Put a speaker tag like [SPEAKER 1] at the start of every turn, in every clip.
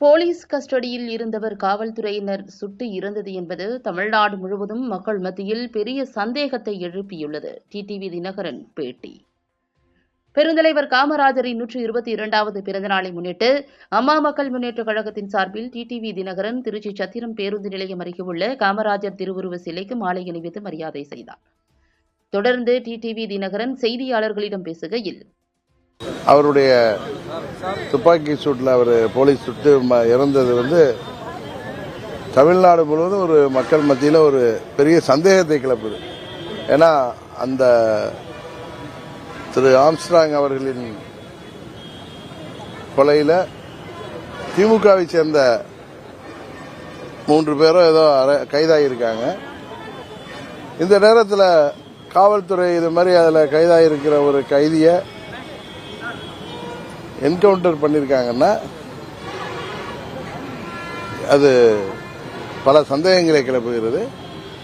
[SPEAKER 1] Police கஸ்டடியில் இருந்தவர் காவல்துறையினர் சுட்டு இறந்தது என்பது தமிழ்நாடு முழுவதும் மக்கள் மத்தியில் பெரிய சந்தேகத்தை எழுப்பியுள்ளது. டிடிவி தினகரன் பேட்டி. பெருந்தலைவர் காமராஜரின் நூற்றி இருபத்தி இரண்டாவது பிறந்தநாளை முன்னிட்டு அம்மா மக்கள் முன்னேற்றக் கழகத்தின் சார்பில் டிடிவி தினகரன் திருச்சி சத்திரம் பேருந்து நிலையம் அருகே உள்ள காமராஜர் திருவுருவ சிலைக்கு மாலை அணிவித்து மரியாதை செய்தார். தொடர்ந்து டிடிவி தினகரன் செய்தியாளர்களிடம் பேசுகையில்
[SPEAKER 2] அவருடைய துப்பாக்கி சூட்டில் அவர் போலீஸ் சுட்டு ம- இறந்தது வந்து தமிழ்நாடு முழுவதும் ஒரு மக்கள் மத்தியில் ஒரு பெரிய சந்தேகத்தை கிளப்புது. ஏன்னா அந்த திரு ஆம்ஸ்ட்ராங் அவர்களின் கொலையில் திமுகவை சேர்ந்த மூன்று பேரும் ஏதோ கைதாகியிருக்காங்க. இந்த நேரத்தில் காவல்துறை இது மாதிரி அதில் கைதாகியிருக்கிற ஒரு கைதியை என்கவுண்டர் பண்ணியிருக்காங்கன்னா அது பல சந்தேகங்களை கிளப்புகிறது.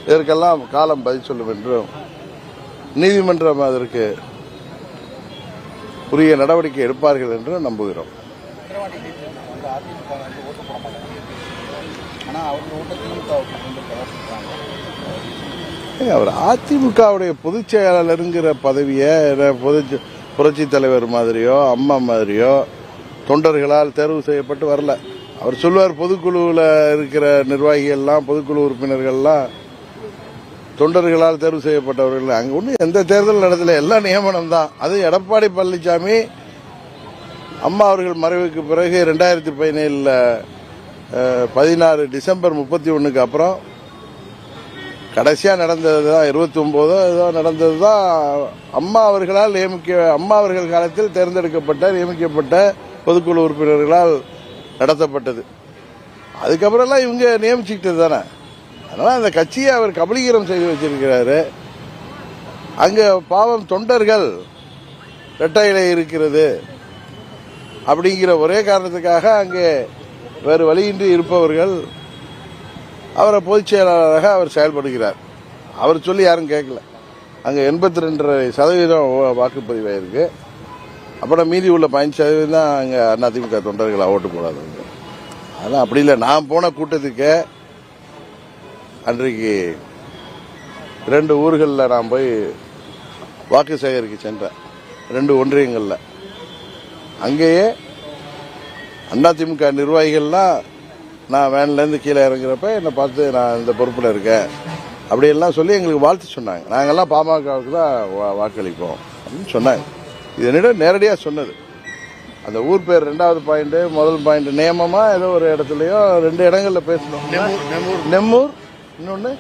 [SPEAKER 2] இதற்கெல்லாம் காலம் பதில் சொல்லும் என்றும் நீதிமன்றம் அதற்கு உரிய நடவடிக்கை எடுப்பார்கள் என்று நம்புகிறோம். அவர் அதிமுகவுடைய பொதுச் செயலாளருங்கிற பதவியை பொது புரட்சி தலைவர் மாதிரியோ அம்மா மாதிரியோ தொண்டர்களால் தேர்வு செய்யப்பட்டு வரல. அவர் சொல்லுவார் பொதுக்குழுவில் இருக்கிற நிர்வாகிகள்லாம் பொதுக்குழு உறுப்பினர்கள்லாம் தொண்டர்களால் தேர்வு செய்யப்பட்டவர்கள். அங்கே ஒன்றும் எந்த தேர்தல் நடத்தல. எல்லாம் நியமனம் தான். அது எடப்பாடி பழனிசாமி அம்மா அவர்கள் மறைவுக்கு பிறகு ரெண்டாயிரத்தி பதினேழில் பதினாறு டிசம்பர் முப்பத்தி ஒன்றுக்கு அப்புறம் கடைசியாக நடந்தது தான் இருபத்தி ஒம்போதோ ஏதோ நடந்தது தான் அம்மா அவர்களால் நியமிக்க அம்மா அவர்கள் காலத்தில் தேர்ந்தெடுக்கப்பட்ட நியமிக்கப்பட்ட பொதுக்குழு உறுப்பினர்களால் நடத்தப்பட்டது. அதுக்கப்புறம்லாம் இவங்க நியமிச்சுக்கிட்டது தானே. அதனால் அந்த கட்சியை அவர் கபலீகரம் செய்து வச்சிருக்கிறாரு. அங்கே பாவம் தொண்டர்கள் ரெட்டையில இருக்கிறது அப்படிங்கிற ஒரே காரணத்துக்காக அங்கே வேறு வழியின்றி இருப்பவர்கள் அவரை பொதுச் செயலாளராக அவர் செயல்படுகிறார். அவர் சொல்லி யாரும் கேட்கல. அங்கே எண்பத்தி ரெண்டரை சதவீதம் வா- வாக்குப்பதிவாயிருக்கு. அப்புறம் மீதி உள்ள பதினஞ்சு சதவீதம் தான் அங்கே அதிமுக தொண்டர்கள் ஓட்டு போடாதவங்க. அதெல்லாம் அப்படி இல்லை. நான் போன கூட்டத்துக்கு அன்றைக்கு ரெண்டு ஊர்களில் நான் போய் வாக்கு சேகரிக்க சென்றேன். ரெண்டு ஒன்றியங்களில். அங்கேயே அதிமுக நிர்வாகிகள்லாம் நான் வேன்லேருந்து கீழே இறங்குறப்ப என்னை பார்த்து நான் இந்த பொறுப்பில் இருக்கேன். அப்படியெல்லாம் சொல்லி எங்களுக்கு வாழ்த்து சொன்னாங்க. நாங்கெல்லாம் பாமகவுக்கு தான் வாக்களிப்போம் அப்படின்னு சொன்னாங்க. இது என்னிடம் நேரடியாக சொன்னது. அந்த ஊர் பேர் ரெண்டாவது பாயிண்ட் முதல் பாயிண்ட் நியமமா ஏதோ ஒரு இடத்துலயோ ரெண்டு இடங்கள்ல பேசணும் நெம்மூர் இன்னொன்னு?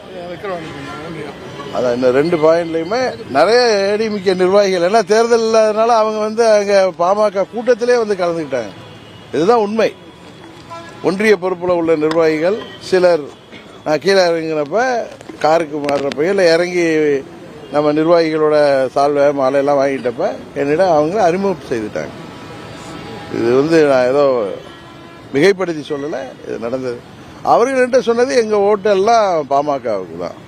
[SPEAKER 2] அதான் இந்த ரெண்டு பாயிண்ட்லயுமே நிறைய ஏடிமிக்க நிர்வாகிகள். ஏன்னா தேர்தல் இல்லாதனால அவங்க வந்து அங்க பாமக கூட்டத்திலே வந்து கலந்துக்கிட்டாங்க. இதுதான் உண்மை. ஒன்றிய பொறுப்பில் உள்ள நிர்வாகிகள் சிலர் நான் கீழே இறங்கினப்ப காருக்கு மாறுறப்ப இல்லை இறங்கி நம்ம நிர்வாகிகளோட சால்வை மாலையெல்லாம் வாங்கிட்டப்ப என்னிடம் அவங்க அறிமுகம் செய்துட்டாங்க. இது வந்து நான் ஏதோ மிகைப்படுத்தி சொல்லலை இது நடந்தது. அவர்கள் சொன்னது எங்கள் ஓட்டெல்லாம் பாமகவுக்கு தான்.